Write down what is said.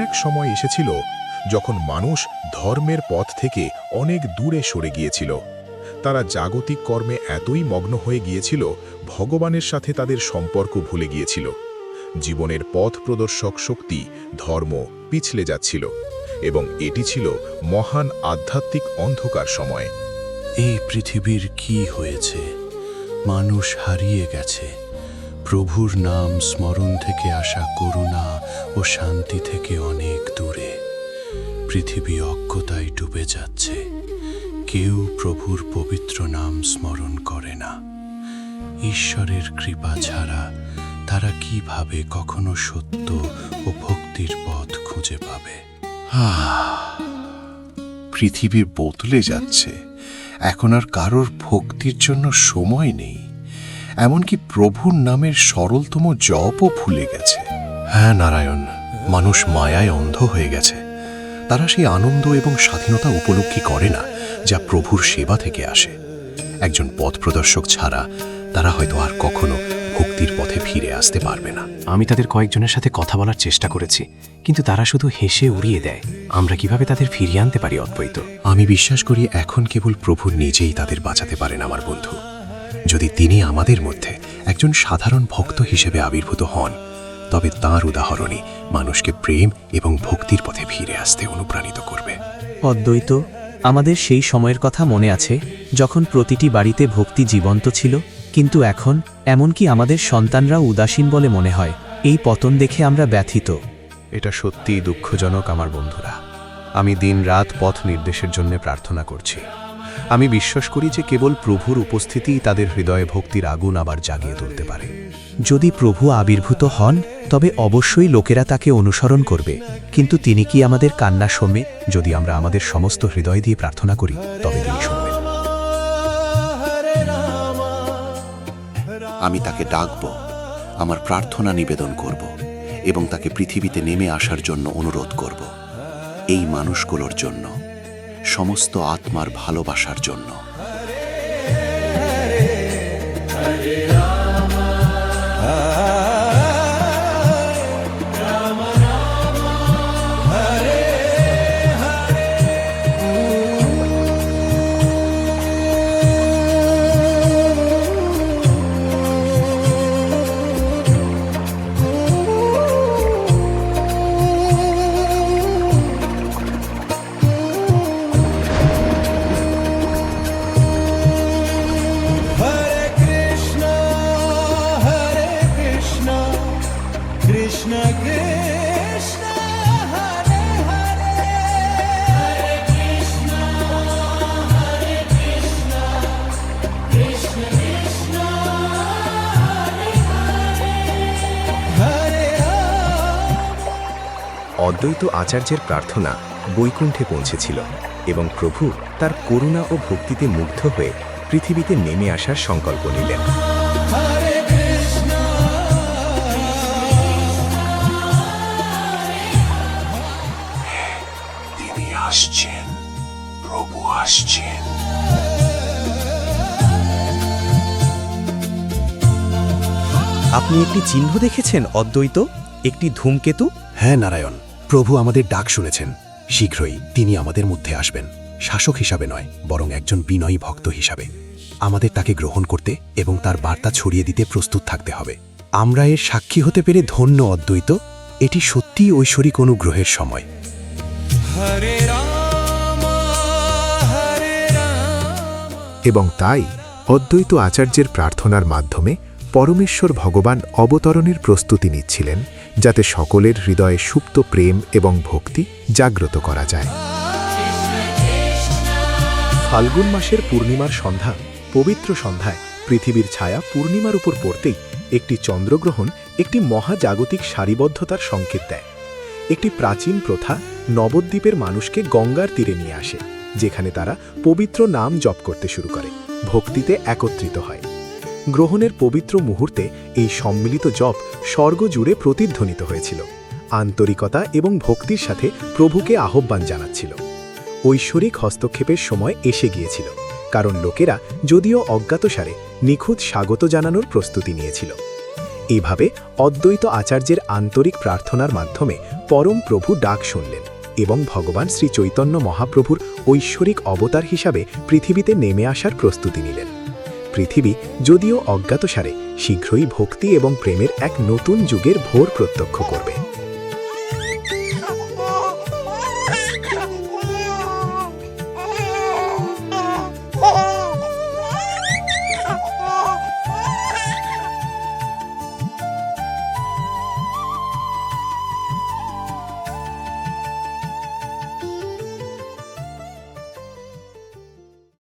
এক সময় এসেছিল যখন মানুষ ধর্মের পথ থেকে অনেক দূরে সরে গিয়েছিল। তারা জাগতিক কর্মে এতই মগ্ন হয়ে গিয়েছিল, ভগবানের সাথে তাদের সম্পর্ক ভুলে গিয়েছিল। জীবনের পথ প্রদর্শক শক্তি ধর্ম পিছলে যাচ্ছিল এবং এটি ছিল মহান আধ্যাত্মিক অন্ধকার সময়। এই পৃথিবীর কি হয়েছে? মানুষ হারিয়ে গেছে। প্রভুর নাম স্মরণ থেকে আসা করুণা ও শান্তি থেকে অনেক দূরে। পৃথিবী অজ্ঞতায় ডুবে যাচ্ছে। কেউ প্রভুর পবিত্র নাম স্মরণ করে না। ঈশ্বরের কৃপা ছাড়া তারা কীভাবে কখনো সত্য ও ভক্তির পথ খুঁজে পাবে? পৃথিবী বদলে যাচ্ছে। এখন আর কারোর ভক্তির জন্য সময় নেই। এমনকি প্রভুর নামের সরলতম জপও ভুলে গেছে। হ্যাঁ নারায়ণ মানুষ মায়ায় অন্ধ হয়ে গেছে। তারা সেই আনন্দ এবং স্বাধীনতা উপলব্ধি করে না যা প্রভুর সেবা থেকে আসে। একজন পথ প্রদর্শক ছাড়া তারা হয়তো আর কখনো ভক্তির পথে ফিরে আসতে পারবে না। আমি তাদের কয়েকজনের সাথে কথা বলার চেষ্টা করেছি কিন্তু তারা শুধু হেসে উড়িয়ে দেয়। আমরা কীভাবে তাদের ফিরিয়ে আনতে পারি অদ্বৈত? আমি বিশ্বাস করি এখন কেবল প্রভু নিজেই তাদের বাঁচাতে পারেন আমার বন্ধু। যদি তিনি আমাদের মধ্যে একজন সাধারণ ভক্ত হিসেবে আবির্ভূত হন তবে তাঁর উদাহরণই মানুষকে প্রেম এবং ভক্তির পথে ফিরে আসতে অনুপ্রাণিত করবে। অদ্বৈত আমাদের সেই সময়ের কথা মনে আছে যখন প্রতিটি বাড়িতে ভক্তি জীবন্ত ছিল কিন্তু এখন এমনকি আমাদের সন্তানরাও উদাসীন বলে মনে হয় এই পতন দেখে আমরা ব্যথিত। এটা সত্যিই দুঃখজনক আমার বন্ধুরা। আমি দিন রাত পথ নির্দেশের জন্য প্রার্থনা করছি। আমি বিশ্বাস করি যে কেবল প্রভুর উপস্থিতিই তাদের হৃদয়ে ভক্তির আগুন আবার জাগিয়ে তুলতে পারে। যদি প্রভু আবির্ভূত হন, তবে অবশ্যই লোকেরা তাকে অনুসরণ করবে। কিন্তু তিনি কি আমাদের কান্না শোনে? যদি আমরা আমাদের সমস্ত হৃদয় দিয়ে প্রার্থনা করি, তবে তিনি শুনবেন। আমি তাকে ডাকব, আমার প্রার্থনা নিবেদন করব এবং তাকে পৃথিবীতে নেমে আসার জন্য অনুরোধ করব। এই মানুষগুলোর জন্য সমস্ত আত্মার ভালোবাসার জন্য। অদ্বৈত আচার্যের প্রার্থনা বৈকুণ্ঠে পৌঁছেছিল এবং প্রভু তার করুণা ও ভক্তিতে মুগ্ধ হয়ে পৃথিবীতে নেমে আসার সংকল্প নিলেন। তিনি আসছেন প্রভু আসছেন। আপনি একটি চিহ্ন দেখেছেন অদ্বৈত? একটি ধূমকেতু? হ্যাঁ নারায়ণ। প্রভু আমাদের ডাক শুনেছেন। শীঘ্রই তিনি আমাদের মধ্যে আসবেন। শাসক হিসাবে নয় বরং একজন বিনয়ী ভক্ত হিসাবে। আমাদের তাকে গ্রহণ করতে এবং তার বার্তা ছড়িয়ে দিতে প্রস্তুত থাকতে হবে। আমরা এর সাক্ষী হতে পেরে ধন্য অদ্বৈত। এটি সত্যিই ঐশ্বরিক অনুগ্রহের সময়. এবং তাই অদ্বৈত আচার্যের প্রার্থনার মাধ্যমে পরমেশ্বর ভগবান অবতরণের প্রস্তুতি নিচ্ছিলেন যাতে সকলের হৃদয়ে সুপ্ত প্রেম এবং ভক্তি জাগ্রত করা যায়। ফাল্গুন মাসের পূর্ণিমার সন্ধ্যা, পবিত্র সন্ধ্যায় পৃথিবীর ছায়া পূর্ণিমার উপর পড়তেই একটি চন্দ্রগ্রহণ একটি মহাজাগতিক সারিবদ্ধতার সংকেত দেয়। একটি প্রাচীন প্রথা নবদ্বীপের মানুষকে গঙ্গার তীরে নিয়ে আসে, যেখানে তারা পবিত্র নাম জপ করতে শুরু করে, ভক্তিতে একত্রিত হয়। গ্রহণের পবিত্র মুহূর্তে এই সম্মিলিত জপ স্বর্গ জুড়ে প্রতিধ্বনিত হয়েছিল। আন্তরিকতা এবং ভক্তির সাথে প্রভুকে আহ্বান জানাচ্ছিল। ঐশ্বরিক হস্তক্ষেপের সময় এসে গিয়েছিল, কারণ লোকেরা যদিও অজ্ঞাতসারে নিখুঁত স্বাগত জানানোর প্রস্তুতি নিয়েছিল। এইভাবে অদ্বৈত আচার্যের আন্তরিক প্রার্থনার মাধ্যমে পরম প্রভু ডাক শুনলেন এবং ভগবান শ্রী চৈতন্য মহাপ্রভুর ঐশ্বরিক অবতার হিসাবে পৃথিবীতে নেমে আসার প্রস্তুতি নিলেন। পৃথিবী যদিও অজ্ঞাতসারে শীঘ্রই ভক্তি এবং প্রেমের এক নতুন যুগের ভোর প্রত্যক্ষ করবে।